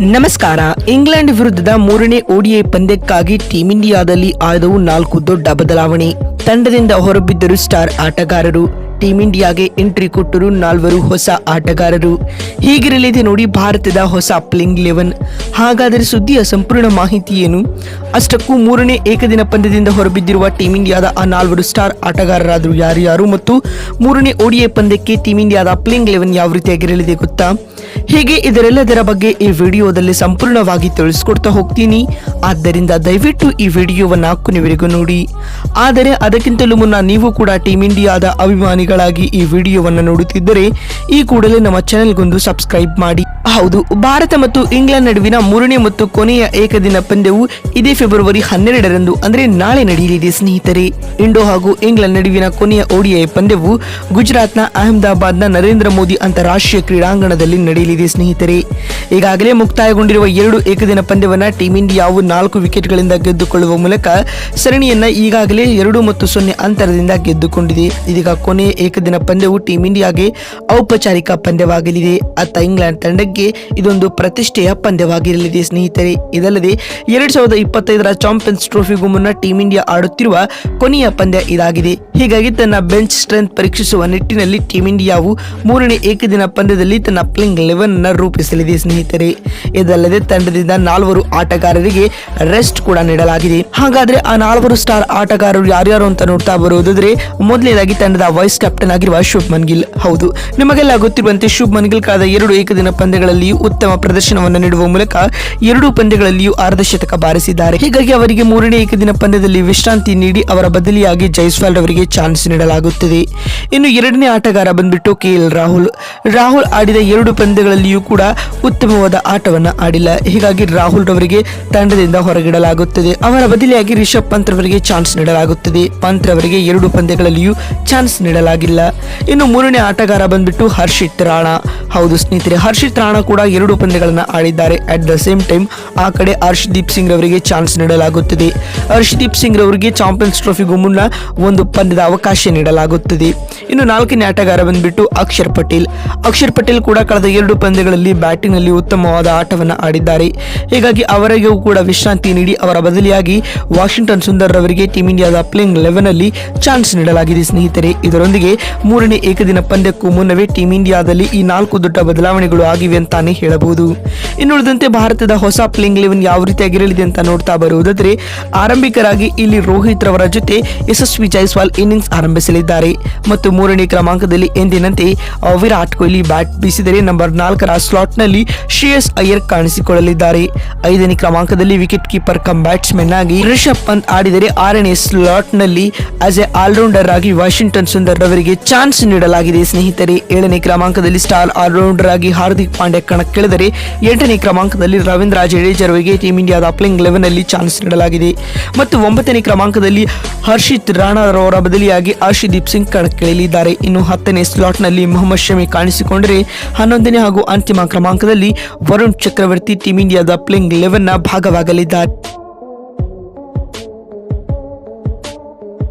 ನಮಸ್ಕಾರ. ಇಂಗ್ಲೆಂಡ್ ವಿರುದ್ಧದ ಮೂರನೇ ಓಡಿಐ ಪಂದ್ಯಕ್ಕಾಗಿ ಟೀಂ ಇಂಡಿಯಾದಲ್ಲಿ ಆದವು ನಾಲ್ಕು ದೊಡ್ಡ ಬದಲಾವಣೆ. ತಂಡದಿಂದ ಹೊರಬಿದ್ದರು ಸ್ಟಾರ್ ಆಟಗಾರರು. ಟೀಂ ಇಂಡಿಯಾಗೆ ಎಂಟ್ರಿ ಕೊಟ್ಟರು ನಾಲ್ವರು ಹೊಸ ಆಟಗಾರರು. ಹೀಗಿರಲಿದೆ ನೋಡಿ ಭಾರತದ ಹೊಸ ಪ್ಲೇಯಿಂಗ್ ಲೆವೆನ್ ಹಾಗಾದರೆ ಸುದ್ದಿಯ ಸಂಪೂರ್ಣ ಮಾಹಿತಿ ಏನು? ಅಷ್ಟಕ್ಕೂ ಮೂರನೇ ಏಕದಿನ ಪಂದ್ಯದಿಂದ ಹೊರಬಿದ್ದಿರುವ ಟೀಂ ಇಂಡಿಯಾದ ಆ ನಾಲ್ವರು ಸ್ಟಾರ್ ಆಟಗಾರರಾದರು ಯಾರ್ಯಾರು ಮತ್ತು ಮೂರನೇ ಓಡಿಐ ಪಂದ್ಯಕ್ಕೆ ಟೀಂ ಇಂಡಿಯಾದ ಪ್ಲೇಯಿಂಗ್ ಲೆವೆನ್ ಯಾವ ರೀತಿಯಾಗಿರಲಿದೆ ಗೊತ್ತಾ? ಹೀಗೆ ಇದರೆಲ್ಲದರ ಬಗ್ಗೆ ಈ ವಿಡಿಯೋದಲ್ಲಿ ಸಂಪೂರ್ಣವಾಗಿ ತಿಳಿಸ್ಕೊಡ್ತಾ ಹೋಗ್ತೀನಿ. ಆದ್ದರಿಂದ ದಯವಿಟ್ಟು ಈ ವಿಡಿಯೋವನ್ನು ಕೊನೆವರೆಗೂ ನೋಡಿ. ಆದರೆ ಅದಕ್ಕಿಂತಲೂ ಮುನ್ನ ನೀವು ಕೂಡ ಟೀಮ್ ಇಂಡಿಯಾದ ಅಭಿಮಾನಿಗಳಾಗಿ ಈ ವಿಡಿಯೋವನ್ನು ನೋಡುತ್ತಿದ್ದರೆ ಈ ಕೂಡಲೇ ನಮ್ಮ ಚಾನೆಲ್ಗೊಂದು ಸಬ್ಸ್ಕ್ರೈಬ್ ಮಾಡಿ. ಹೌದು, ಭಾರತ ಮತ್ತು ಇಂಗ್ಲೆಂಡ್ ನಡುವಿನ ಮೂರನೇ ಮತ್ತು ಕೊನೆಯ ಏಕದಿನ ಪಂದ್ಯವು ಇದೇ ಫೆಬ್ರವರಿ ಹನ್ನೆರಡರಂದು, ಅಂದರೆ ನಾಳೆ ನಡೆಯಲಿದೆ ಸ್ನೇಹಿತರೆ. ಇಂಡೋ ಹಾಗೂ ಇಂಗ್ಲೆಂಡ್ ನಡುವಿನ ಕೊನೆಯ ಓಡಿಐ ಪಂದ್ಯವು ಗುಜರಾತ್ನ ಅಹಮದಾಬಾದ್ನ ನರೇಂದ್ರ ಮೋದಿ ಅಂತಾರಾಷ್ಟ್ರೀಯ ಕ್ರೀಡಾಂಗಣದಲ್ಲಿ ನಡೆಯಲಿದೆ. ಸ್ನೇಹಿತರೆ, ಈಗಾಗಲೇ ಮುಕ್ತಾಯಗೊಂಡಿರುವ ಎರಡು ಏಕದಿನ ಪಂದ್ಯವನ್ನು ಟೀಂ ಇಂಡಿಯಾವು ನಾಲ್ಕು ವಿಕೆಟ್ಗಳಿಂದ ಗೆದ್ದುಕೊಳ್ಳುವ ಮೂಲಕ ಸರಣಿಯನ್ನ ಈಗಾಗಲೇ ಎರಡು ಮತ್ತು ಸೊನ್ನೆ ಅಂತರದಿಂದ ಗೆದ್ದುಕೊಂಡಿದೆ. ಇದೀಗ ಕೊನೆಯ ಏಕದಿನ ಪಂದ್ಯವು ಟೀಂ ಇಂಡಿಯಾಗೆ ಔಪಚಾರಿಕ ಪಂದ್ಯವಾಗಲಿದೆ. ಅತ್ತ ಇಂಗ್ಲೆಂಡ್ ತಂಡಕ್ಕೆ ಇದೊಂದು ಪ್ರತಿಷ್ಠೆಯ ಪಂದ್ಯವಾಗಿರಲಿದೆ ಸ್ನೇಹಿತರೆ. ಇದಲ್ಲದೆ, ಎರಡ್ ಸಾವಿರದ ಇಪ್ಪತ್ತೈದರ ಚಾಂಪಿಯನ್ಸ್ ಟ್ರೋಫಿಗೂ ಮುನ್ನ ಟೀಂ ಇಂಡಿಯಾ ಆಡುತ್ತಿರುವ ಕೊನೆಯ ಪಂದ್ಯ ಇದಾಗಿದೆ. ಹೀಗಾಗಿ ತನ್ನ ಬೆಂಚ್ ಸ್ಟ್ರೆಂತ್ ಪರೀಕ್ಷಿಸುವ ನಿಟ್ಟಿನಲ್ಲಿ ಟೀಂ ಇಂಡಿಯಾವು ಮೂರನೇ ಏಕದಿನ ಪಂದ್ಯದಲ್ಲಿ ತನ್ನ ಪ್ಲೇಯಿಂಗ್ ಲೆವೆನ್ ಅನ್ನ ರೂಪಿಸಲಿದೆ ಸ್ನೇಹಿತರೆ. ಇದಲ್ಲದೆ ತಂಡದಿಂದ ನಾಲ್ವರು ಆಟಗಾರರಿಗೆ ರೆಸ್ಟ್ ಕೂಡ ನೀಡಲಾಗಿದೆ. ಹಾಗಾದ್ರೆ ಆ ನಾಲ್ವರು ಸ್ಟಾರ್ ಆಟಗಾರರು ಯಾರ್ಯಾರು ಅಂತ ನೋಡ್ತಾ ಬರುವುದಾದ್ರೆ, ಮೊದಲನೇದಾಗಿ ತಂಡದ ವೈಸ್ ಕ್ಯಾಪ್ಟನ್ ಆಗಿರುವ ಶುಭ್ಮನ್ ಗಿಲ್. ಹೌದು, ನಿಮಗೆಲ್ಲ ಗೊತ್ತಿರುವಂತೆ ಶುಭ್ಮನ್ ಗಿಲ್ ಕಳೆದ ಎರಡು ಏಕದಿನ ಪಂದ್ಯಗಳಲ್ಲಿಯೂ ಉತ್ತಮ ಪ್ರದರ್ಶನವನ್ನು ನೀಡುವ ಮೂಲಕ ಎರಡೂ ಪಂದ್ಯಗಳಲ್ಲಿಯೂ ಅರ್ಧ ಶತಕ ಬಾರಿಸಿದ್ದಾರೆ. ಹೀಗಾಗಿ ಅವರಿಗೆ ಮೂರನೇ ಏಕದಿನ ಪಂದ್ಯದಲ್ಲಿ ವಿಶ್ರಾಂತಿ ನೀಡಿ ಅವರ ಬದಲಿಯಾಗಿ ಜೈಸ್ವಾಲ್ ಅವರಿಗೆ ಚಾನ್ಸ್ ನೀಡಲಾಗುತ್ತದೆ. ಇನ್ನು ಎರಡನೇ ಆಟಗಾರ ಬಂದ್ಬಿಟ್ಟು ಕೆ ಎಲ್ ರಾಹುಲ್. ರಾಹುಲ್ ಆಡಿದ ಎರಡು ಪಂದ್ಯಗಳಲ್ಲಿಯೂ ಕೂಡ ಉತ್ತಮವಾದ ಆಟವನ್ನ ಆಡಿಲ್ಲ. ಹೀಗಾಗಿ ರಾಹುಲ್ ರವರಿಗೆ ತಂಡದಿಂದ ಹೊರಗಿಡಲಾಗುತ್ತದೆ. ಅವರ ಬದಲಿಯಾಗಿ ರಿಷಬ್ ಪಂತ್ ರವರಿಗೆ ಚಾನ್ಸ್ ನೀಡಲಾಗುತ್ತದೆ. ಪಂತ್ ರವರಿಗೆ ಎರಡು ಪಂದ್ಯಗಳಲ್ಲಿಯೂ ಚಾನ್ಸ್ ನೀಡಲಾಗಿಲ್ಲ. ಇನ್ನು ಮೂರನೇ ಆಟಗಾರ ಬಂದ್ಬಿಟ್ಟು ಹರ್ಷಿತ್ ರಾಣಾ. ಹೌದು ಸ್ನೇಹಿತರೆ, ಹರ್ಷಿತ್ ರಾಣಾ ಕೂಡ ಎರಡು ಪಂದ್ಯಗಳನ್ನ ಆಡಿದ್ದಾರೆ. ಅಟ್ ದ ಸೇಮ್ ಟೈಮ್ ಆ ಕಡೆ ಹರ್ಷದೀಪ್ ಸಿಂಗ್ ರವರಿಗೆ ಚಾನ್ಸ್ ನೀಡಲಾಗುತ್ತದೆ. ಹರ್ಷದೀಪ್ ಸಿಂಗ್ ರವರಿಗೆ ಚಾಂಪಿಯನ್ಸ್ ಟ್ರೋಫಿಗೂ ಮುನ್ನ ಒಂದು ಪಂದ್ಯದ ಅವಕಾಶ ನೀಡಲಾಗುತ್ತದೆ. ಇನ್ನು ನಾಲ್ಕನೇ ಆಟಗಾರ ಬಂದ್ಬಿಟ್ಟು ಅಕ್ಷರ್ ಪಟೇಲ್. ಅಕ್ಷರ್ ಪಟೇಲ್ ಕೂಡ ಕಳೆದ ಎರಡು ಪಂದ್ಯಗಳಲ್ಲಿ ಬ್ಯಾಟಿಂಗ್ನಲ್ಲಿ ಉತ್ತಮವಾದ ಆಟವನ್ನು ಆಡಿದ್ದಾರೆ. ಹೀಗಾಗಿ ಅವರಿಗೂ ಕೂಡ ವಿಶ್ರಾಂತಿ ನೀಡಿ ಅವರ ಬದಲಿಯಾಗಿ ವಾಷಿಂಗ್ಟನ್ ಸುಂದರ್ ರವರಿಗೆ ಟೀಂ ಇಂಡಿಯಾದ ಪ್ಲೇಯಿಂಗ್ ಲೆವೆನ್ ಅಲ್ಲಿ ಚಾನ್ಸ್ ನೀಡಲಾಗಿದೆ ಸ್ನೇಹಿತರೆ. ಇದರೊಂದಿಗೆ ಮೂರನೇ ಏಕದಿನ ಪಂದ್ಯಕ್ಕೂ ಮುನ್ನವೇ ಟೀಂ ಇಂಡಿಯಾದಲ್ಲಿ ಈ ನಾಲ್ಕು ದೊಡ್ಡ ಬದಲಾವಣೆಗಳು ಆಗಿವೆ ಅಂತಾನೆ ಹೇಳಬಹುದು. ಇನ್ನುಳಿದಂತೆ ಭಾರತದ ಹೊಸ ಪ್ಲೇಯಿಂಗ್ ಲೆವೆನ್ ಯಾವ ರೀತಿಯಾಗಿರಲಿದೆ ಅಂತ ನೋಡ್ತಾ ಬರುವುದಾದರೆ, ಆರಂಭಿಕರಾಗಿ ಇಲ್ಲಿ ರೋಹಿತ್ ರವರ ಜೊತೆ ಯಶಸ್ವಿ ಜೈಸ್ವಾಲ್ ಇನ್ನಿಂಗ್ಸ್ ಆರಂಭಿಸಲಿದ್ದಾರೆ. ಮತ್ತು ಮೂರನೇ ಕ್ರಮಾಂಕದಲ್ಲಿ ಎಂದಿನಂತೆ ವಿರಾಟ್ ಕೊಹ್ಲಿ ಬ್ಯಾಟ್ ಬೀಸಿದರೆ ನಂಬರ್ ನಾಲ್ಕರ ಸ್ಲಾಟ್ನಲ್ಲಿ ಶ್ರೇಯಸ್ ಅಯ್ಯರ್ ಕಾಣಿಸಿಕೊಳ್ಳಲಿದ್ದಾರೆ. ಐದನೇ ಕ್ರಮಾಂಕದಲ್ಲಿ ವಿಕೆಟ್ ಕೀಪರ್ ಕಮ್ ಬ್ಯಾಟ್ಸ್ಮನ್ ಆಗಿ ರಿಷಬ್ ಪಂತ್ ಆಡಿದರೆ ಆರನೇ ಸ್ಲಾಟ್ನಲ್ಲಿ ಆಸ್ ಎ ಆಲ್ರೌಂಡರ್ ಆಗಿ ವಾಷಿಂಗ್ಟನ್ ಸುಂದರ್ ರವರಿಗೆ ಚಾನ್ಸ್ ನೀಡಲಾಗಿದೆ. ಸ್ನೇಹಿತರೆ, ಏಳನೇ ಕ್ರಮಾಂಕದಲ್ಲಿ ಸ್ಟಾರ್ ಆಲ್ರೌಂಡರ್ ಆಗಿ ಹಾರ್ದಿಕ್ ಪಾಂಡ್ಯ ಕಣಕ್ಕಿಳಿದರೆ ಎಂಟನೇ ಕ್ರಮಾಂಕದಲ್ಲಿ ರವೀಂದ್ರ ಜಡೇಜಾರವರಿಗೆ ಟೀಂ ಇಂಡಿಯಾದ ಪ್ಲೇಯಿಂಗ್ ಲೆವೆನ್ ಅಲ್ಲಿ ಚಾನ್ಸ್ ನೀಡಲಾಗಿದೆ. ಮತ್ತು ಒಂಬತ್ತನೇ ಕ್ರಮಾಂಕದಲ್ಲಿ ಹರ್ಷಿತ್ ರಾಣಾರವರ ಬದಲಿಯಾಗಿ ಹರ್ಷದೀಪ್ ಸಿಂಗ್ ಕಣಕ್ಕಿಳಿಯಲಿದ್ದಾರೆ ಇನ್ನು ಹತ್ತನೇ ಸ್ಲಾಟ್ನಲ್ಲಿ ಮೊಹಮ್ಮದ್ ಶಮಿ ಕಾಣಿಸಿಕೊಂಡರೆ ಹನ್ನೊಂದನೇ ಹಾಗೂ ಅಂತಿಮ ಕ್ರಮಾಂಕದಲ್ಲಿ ವರುಣ್ ಚಕ್ರವರ್ತಿ ಟೀಂ ಇಂಡಿಯಾದ ಪ್ಲೇಯಿಂಗ್ ಲೆವೆನ್ನ ಭಾಗವಾಗಲಿದ್ದಾರೆ.